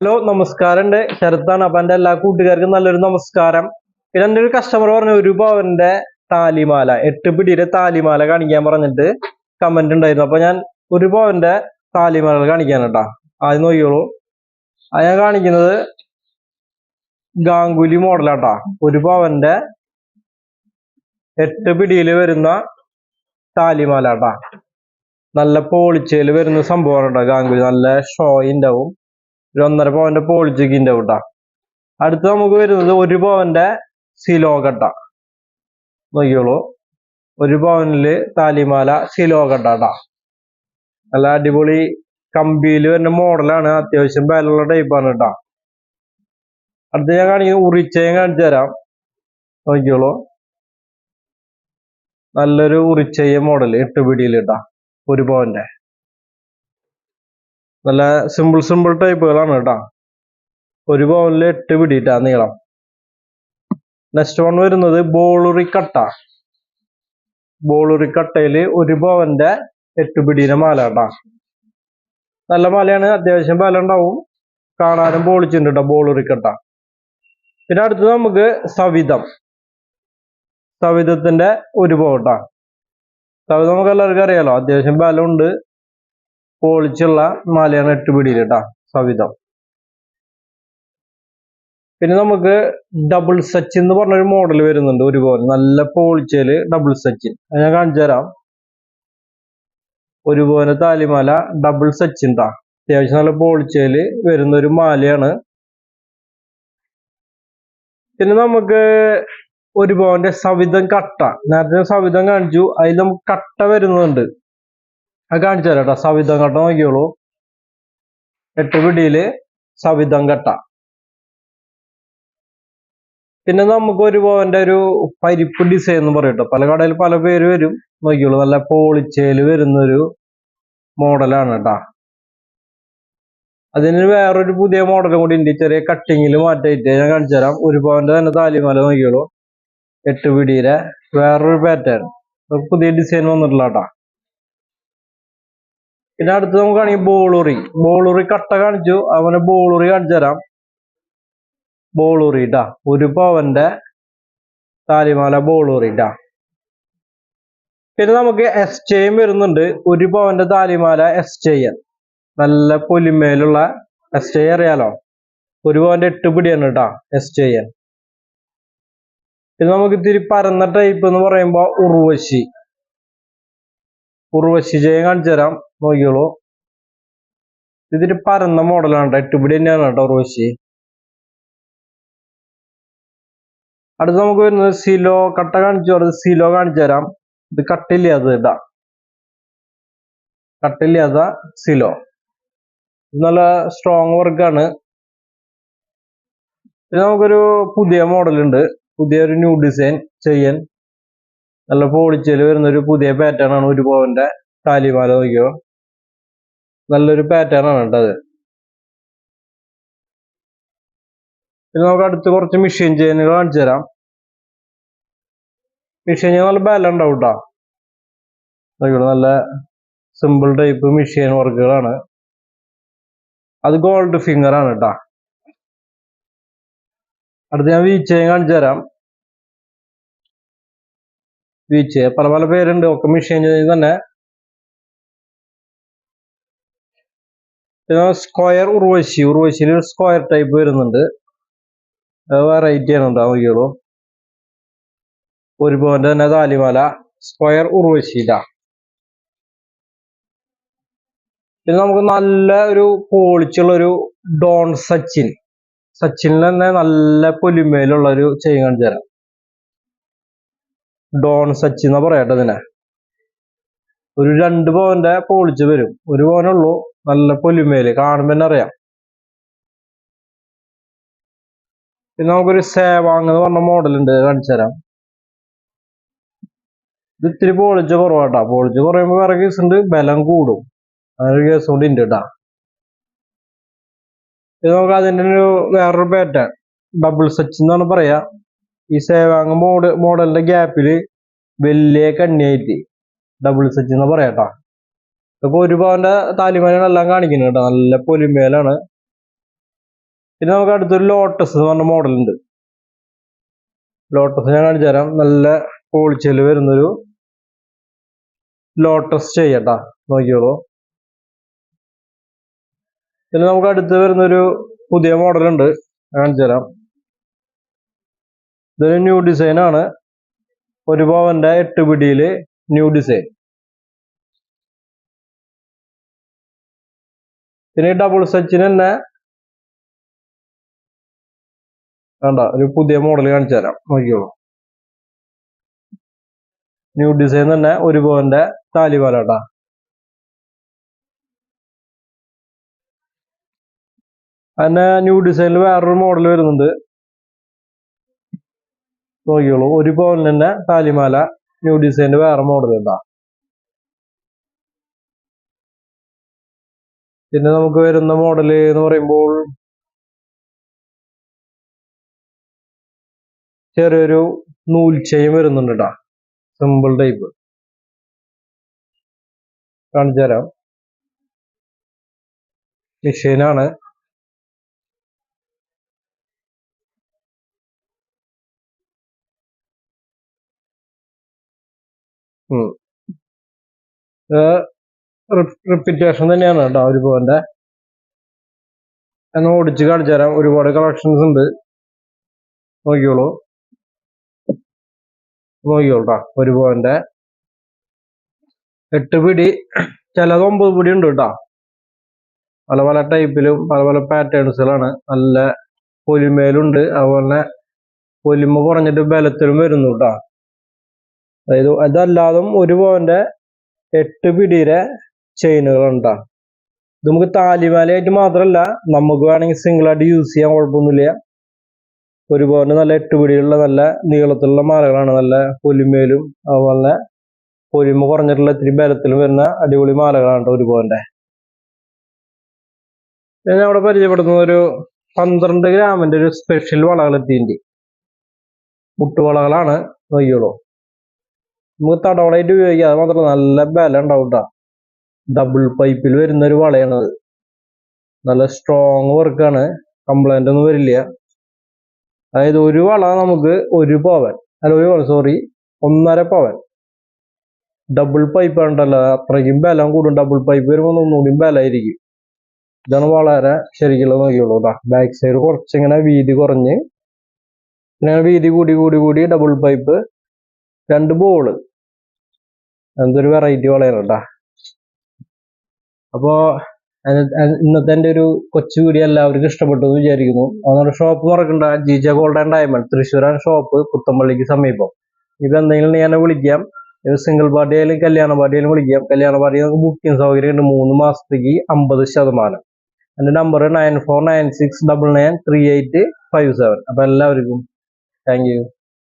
Hello നമസ്കാരം ഉണ്ട് ശരത്താണ്. അപ്പൊ എന്റെ എല്ലാ കൂട്ടുകാർക്കും നല്ലൊരു നമസ്കാരം. പിന്നെ എന്റെ ഒരു കസ്റ്റമർ പറഞ്ഞു ഒരു പവന്റെ താലിമാല എട്ട് പിടിയുടെ താലിമാല കാണിക്കാൻ പറഞ്ഞിട്ട് കമന്റ് ഉണ്ടായിരുന്നു. അപ്പൊ ഞാൻ ഒരു പവന്റെ താലിമാല കാണിക്കാൻ കേട്ടാ. ആദ്യം നോക്കിയോളൂ അത് ഞാൻ കാണിക്കുന്നത് ഗാംഗുലി മോഡലാട്ടാ ഒരു പവന്റെ എട്ട് പിടിയിൽ വരുന്ന താലിമാല കേട്ടാ നല്ല പോളിച്ചയിൽ വരുന്ന സംഭവമാണ് കേട്ടോ ഗാംഗുലി? നല്ല ഷോ ഉണ്ടാവും. ഒരു ഒന്നര പവന്റെ പോളിജിക്കിന്റെ കൂട്ടാ. അടുത്ത് നമുക്ക് വരുന്നത് ഒരു പവന്റെ സിലോകട്ട. നോക്കിയോളൂ ഒരു പവനിൽ താലിമാല സിലോകട്ട. കേട്ടാ നല്ല അടിപൊളി കമ്പിയിൽ വരുന്ന മോഡലാണ്. അത്യാവശ്യം ബലുള്ള ടൈപ്പാണ് കേട്ടാ. അടുത്ത് ഞാൻ കാണിക്കുന്നത് ഉറിച്ചയും കാണിച്ചു തരാം. നോക്കിയോളൂ നല്ലൊരു ഉറിച്ചയ മോഡൽ എട്ട് പിടിയിൽ കേട്ടാ. ഒരു പവന്റെ. നല്ല സിമ്പിൾ സിമ്പിൾ ടൈപ്പുകളാണ് കേട്ടോ. ഒരു ബോളിൽ എട്ട് പിടിയിട്ടാ നീളം. നെക്സ്റ്റ് വൺ വരുന്നത് ബോളുറി കട്ട ബോളുറി കട്ടയിൽ ഒരു പവന്റെ എട്ട് പിടിയുടെ മാല കേട്ടാ നല്ല മാലയാണ് അത്യാവശ്യം ബലം ഉണ്ടാവും. കാണാനും ബോളിച്ചിട്ടുണ്ട് കേട്ടോ ബോളുറി കട്ട പിന്നെ അടുത്തത് നമുക്ക് സവിതം സവിതത്തിന്റെ ഒരു പവട്ടാ സവിതം നമുക്ക് എല്ലാവർക്കും അറിയാലോ അത്യാവശ്യം ബലമുണ്ട് പോളിച്ചുള്ള മാലയാണ് എട്ട് പിടിയിൽ കേട്ടോ സവിധം. പിന്നെ നമുക്ക് ഡബിൾ സച്ചിൻ എന്ന് പറഞ്ഞൊരു മോഡൽ വരുന്നുണ്ട് ഒരുപോലെ. നല്ല പോളിച്ചയിൽ ഡബിൾ സച്ചിൻ ഞാൻ കാണിച്ചു തരാം. ഒരുപോലെ താലിമാല ഡബിൾ സച്ചിൻ താ അത്യാവശ്യം നല്ല പോളിച്ചയിൽ വരുന്ന ഒരു മാലയാണ്. പിന്നെ നമുക്ക് ഒരു സവിധം കട്ട. നേരത്തെ സവിധം കാണിച്ചു. അതിൽ നമുക്ക് കട്ട വരുന്നുണ്ട്. അത് കാണിച്ചു തരാം കേട്ടോ. സവിധം കട്ട നോക്കിയോളൂ എട്ട് പിടിയിൽ സവിധം കട്ട. പിന്നെ നമുക്ക് ഒരു പോവന്റെ ഒരു പരിപ്പ് ഡിസൈൻ എന്ന് പറയും ട്ടോ പല കടയിൽ പല പേര് വരും. നോക്കിയോളൂ നല്ല പോളിച്ചേൽ വരുന്നൊരു മോഡലാണ് കേട്ടാ. അതിന് വേറൊരു പുതിയ മോഡലും കൂടി ഉണ്ട്. ചെറിയ കട്ടിങ്ങിൽ മാറ്റായിട്ട് ഞാൻ കാണിച്ചു തരാം. ഒരു പവന്റെ തന്നെ താലിമാല നോക്കിയോളൂ എട്ട് പിടിയിലെ വേറൊരു പാറ്റേൺ പുതിയ ഡിസൈൻ വന്നിട്ടില്ല കേട്ടാ. പിന്നെ അടുത്ത് നമുക്കാണെങ്കിൽ ബോളുറി. ബോളുറി കട്ട കാണിച്ചു. അവനെ ബോളുറി കാണിച്ചു തരാം. ബോളുറി ട്ടാ ഒരു പവന്റെ താലിമാല ബോളുറി ട്ടാ പിന്നെ നമുക്ക് എസ് ചെയ്യും വരുന്നുണ്ട്. ഒരു പവന്റെ താലിമാല എസ് ചെയ്യൻ നല്ല പൊലിമേലുള്ള എസ് ചെയ്യാൻ അറിയാലോ? ഒരു പവന്റെ എട്ട് പിടിയാണ് കേട്ടാ എസ് ചെയ്യൻ പിന്നെ നമുക്ക് ഇത്തിരി പരന്ന ടൈപ്പ് എന്ന് പറയുമ്പോ ഉർവശി. ഉർവശി ജയം കാണിച്ചു തരാം. നോക്കിയോളൂ ഇതൊരു പരന്ന മോഡലാണ് കേട്ടോ. എട്ടുപിടി തന്നെയാണ് കേട്ടോ ഉർവശി. അടുത്ത് നമുക്ക് വരുന്നത് സിലോ കട്ട കാണിച്ചു. പറഞ്ഞത് സിലോ കാണിച്ചു തരാം. ഇത് കട്ടില്ലാതെ ഇതാ. കട്ടില്ലാത്ത സിലോ നല്ല സ്ട്രോങ് വർക്കാണ് പിന്നെ നമുക്കൊരു പുതിയ മോഡൽ ഉണ്ട്. പുതിയൊരു ന്യൂ ഡിസൈൻ ചെയ്യാൻ. നല്ല പോളിച്ചയിൽ വരുന്ന ഒരു പുതിയ പാറ്റേൺ ആണ് ഒരു പോവന്റെ താലിമാല നോക്കിയോ? നല്ലൊരു പാറ്റേൺ ആണ് കേട്ടത് പിന്നെ നമുക്ക് അടുത്ത് കുറച്ച് മെഷീൻ ചെയിനുകൾ കാണിച്ചു തരാം. മെഷീൻ ചെയിൻ നല്ല ബലം ഉണ്ടാവും കേട്ടോ. നല്ല സിമ്പിൾ ടൈപ്പ് മെഷീൻ വർക്കുകളാണ് അത് ഗോൾഡ് ഫിംഗർ ആണ് കേട്ടോ. അടുത്ത് ഞാൻ വീച്ചയും കാണിച്ചു തരാം. വീച്ച് പല പല പേരുണ്ട്. ഒക്കെ മെഷീൻ തന്നെ. പിന്നെ സ്ക്വയർ ഉർവശി. ഉർവശിയിൽ സ്ക്വയർ ടൈപ്പ് വരുന്നുണ്ട്. വെറൈറ്റി ആണ് ഉണ്ടാവുകയുള്ളൂ ഒരു പോയിന്റ് തന്നെ താലിമാല. സ്ക്വയർ ഉർവശിയില. പിന്നെ നമുക്ക് നല്ല ഒരു പോളിച്ചുള്ള ഒരു ഡോൺ സച്ചിൻ. സച്ചിനിൽ തന്നെ നല്ല പൊലിമയിലുള്ള ഒരു കാണിച്ചു തരാം. ഡോൺ സച്ച് എന്നാ പറയട്ടെ ഇതിനെ. ഒരു രണ്ട് പവന്റെ പോളിച്ച് വരും. ഒരു പവനുള്ളൂ നല്ല പൊലിമേൽ കാണുമ്പോ തന്നെ അറിയാം. പിന്നെ നമുക്കൊരു സേവാങ് എന്ന് പറഞ്ഞ ഉണ്ട്. കാണിച്ചു തരാം. ഇത് ഇത്തിരി പോളിച്ച് കുറവാട്ടാ പോളിച്ച് കുറയുമ്പോ വേറെ കേസ് ഉണ്ട്. ബലം കൂടും. അങ്ങനെ കേസ് കൊണ്ട് ഉണ്ട് കേട്ടാ. ഇത് നമുക്ക് അതിന്റെ ഒരു വേറൊരു പാറ്റേൺ ഡബിൾ സച്ച് എന്നാണ് പറയാ. ഈ സേവാങ് മോഡ് മോഡലിന്റെ ഗ്യാപ്പിൽ വലിയ കണ്ണിയായിട്ട് ഡബിൾ സെറ്റ് എന്ന് പറയാട്ടാ ഇപ്പൊ ഒരു പവന്റെ താലിമാനെല്ലാം കാണിക്കുന്നത് കേട്ടോ നല്ല പൊലിമേലാണ്. പിന്നെ നമുക്ക് അടുത്തൊരു ലോട്ടസ് എന്ന് പറഞ്ഞ മോഡൽ ഉണ്ട് ലോട്ടസ് ഞാൻ കാണിച്ചു തരാം. നല്ല പോളിച്ചയിൽ വരുന്നൊരു ലോട്ടസ് ചെയ്യട്ടാ നോക്കിയോളൂ പിന്നെ നമുക്ക് അടുത്ത് വരുന്നൊരു പുതിയ മോഡലുണ്ട്. കാണിച്ചു തരാം. ഇതൊരു ന്യൂ ഡിസൈൻ ആണ്. ഒരു പവന്റെ എട്ട് പിടിയിൽ ന്യൂ ഡിസൈൻ പിന്നെ ഡബിൾ സച്ചിന് തന്നെ വേണ്ട ഒരു പുതിയ മോഡൽ കാണിച്ചു തരാം. നോക്കിയോളൂ ന്യൂ ഡിസൈൻ തന്നെ ഒരു പവന്റെ താലിപാലാട്ടാ അതിന്റെ ന്യൂ ഡിസൈനിൽ വേറൊരു മോഡൽ വരുന്നുണ്ട്. നോക്കിയോളൂ ഒരു പോലെ തന്നെ താലിമാല ന്യൂ ഡിസൈന്റെ വേറെ മോഡൽ ഉണ്ടാ പിന്നെ നമുക്ക് വരുന്ന മോഡൽ എന്ന് പറയുമ്പോൾ ചെറിയൊരു നൂൽച്ചയും വരുന്നുണ്ട് കേട്ടാ സിമ്പിൾ ടൈപ്പ് കാണിച്ചു തരാം മെഷീനാണ് റിപ്പിറ്റേഷൻ തന്നെയാണ് കേട്ടോ ഒരു പോവന്റെ എന്നാ ഓടിച്ച് കാണിച്ചു തരാം. ഒരുപാട് കളക്ഷൻസ് ഉണ്ട്. നോക്കിയോളൂ നോക്കിയോളൂ ട്ടാ ഒരു പോവന്റെ എട്ട് പിടി ചിലത് ഒമ്പത് പിടി ഉണ്ട് കേട്ടോ പല പല ടൈപ്പിലും പല പല പാറ്റേൺസിലാണ് നല്ല പൊലിമേലുണ്ട്. അതുപോലെ പൊലിമ കുറഞ്ഞിട്ട് ബലത്തിലും വരുന്നു കേട്ടോ അതായത് അതല്ലാതും ഒരു പോയിന്റ് എട്ട് പിടിയുടെ ചെയിനുകളുണ്ടാ. ഇത് നമുക്ക് താലിമാലയായിട്ട് മാത്രമല്ല നമുക്ക് വേണമെങ്കിൽ സിംഗിൾ ആയിട്ട് യൂസ് ചെയ്യാൻ കുഴപ്പമൊന്നുമില്ല. ഒരു പോയിന്റ് നല്ല എട്ട് പിടിയുള്ള നല്ല നീളത്തിലുള്ള മാലകളാണ്. നല്ല പൊലിമയിലും അതുപോലെ പൊലിമ കുറഞ്ഞിട്ടുള്ള ഇത്തിരി ബലത്തിലും വരുന്ന അടിപൊളി മാലകളാണ് ഒരു പോയിന്റ് ഞാൻ അവിടെ പരിചയപ്പെടുത്തുന്ന ഒരു പന്ത്രണ്ട് ഗ്രാമിന്റെ ഒരു സ്പെഷ്യൽ വളകൾ എത്തിയിട്ടുണ്ട് മുട്ടുവളകളാണ് നോക്കിയോളൂ നമുക്ക് തടവളായിട്ട് ഉപയോഗിക്കാം. അത് മാത്രമല്ല നല്ല ബലം ഉണ്ടാവും കേട്ടോ ഡബിൾ പൈപ്പിൽ വരുന്ന ഒരു വളയാണത് നല്ല സ്ട്രോങ് വർക്കാണ് കംപ്ലൈന്റ് ഒന്നും വരില്ല. അതായത് ഒരു വള നമുക്ക് ഒരു പവൻ. അല്ല ഒരു വള സോറി ഒന്നര പവൻ. ഡബിൾ പൈപ്പ് ഉണ്ടല്ലോ അത്രയ്ക്കും ബലം കൂടും. ഡബിൾ പൈപ്പ് വരുമ്പോൾ ഒന്നുകൂടി ബലമായിരിക്കും ഇതാണ് വളരെ ശരിക്കുള്ളത് നോക്കിയുള്ളൂ കേട്ടോ ബാക്ക് സൈഡ് കുറച്ചിങ്ങനെ വീതി കുറഞ്ഞ് പിന്നെ വീതി കൂടി കൂടി കൂടി ഡബിൾ പൈപ്പ് രണ്ട് ബോൾ എന്തൊരു വെറൈറ്റി വളയാണ് കേട്ടാ അപ്പോ ഇന്നത്തെ എന്റെ ഒരു കൊച്ചു വീഡിയോ എല്ലാവർക്കും ഇഷ്ടപ്പെട്ടു എന്ന് വിചാരിക്കുന്നു. അതുകൊണ്ട് ഷോപ്പ് മറക്കണ്ട ജീജ ഗോൾഡ് ആൻഡ് ഡയമണ്ട് തൃശ്ശൂരാണ് ഷോപ്പ് പുത്തമ്പള്ളിക്ക് സമീപം. ഇപ്പൊ എന്തെങ്കിലും ഞാൻ വിളിക്കാം. സിംഗിൾ പാർട്ടി ആയാലും കല്യാണ പാർട്ടി ആയാലും വിളിക്കാം. കല്യാണ പാർട്ടി നമുക്ക് ബുക്കിംഗ് സൗകര്യം ഉണ്ട്. മൂന്ന് മാസത്തേക്ക് അമ്പത് ശതമാനം. എന്റെ number nine four nine six double nine three eight five seven അപ്പൊ എല്ലാവർക്കും താങ്ക് യു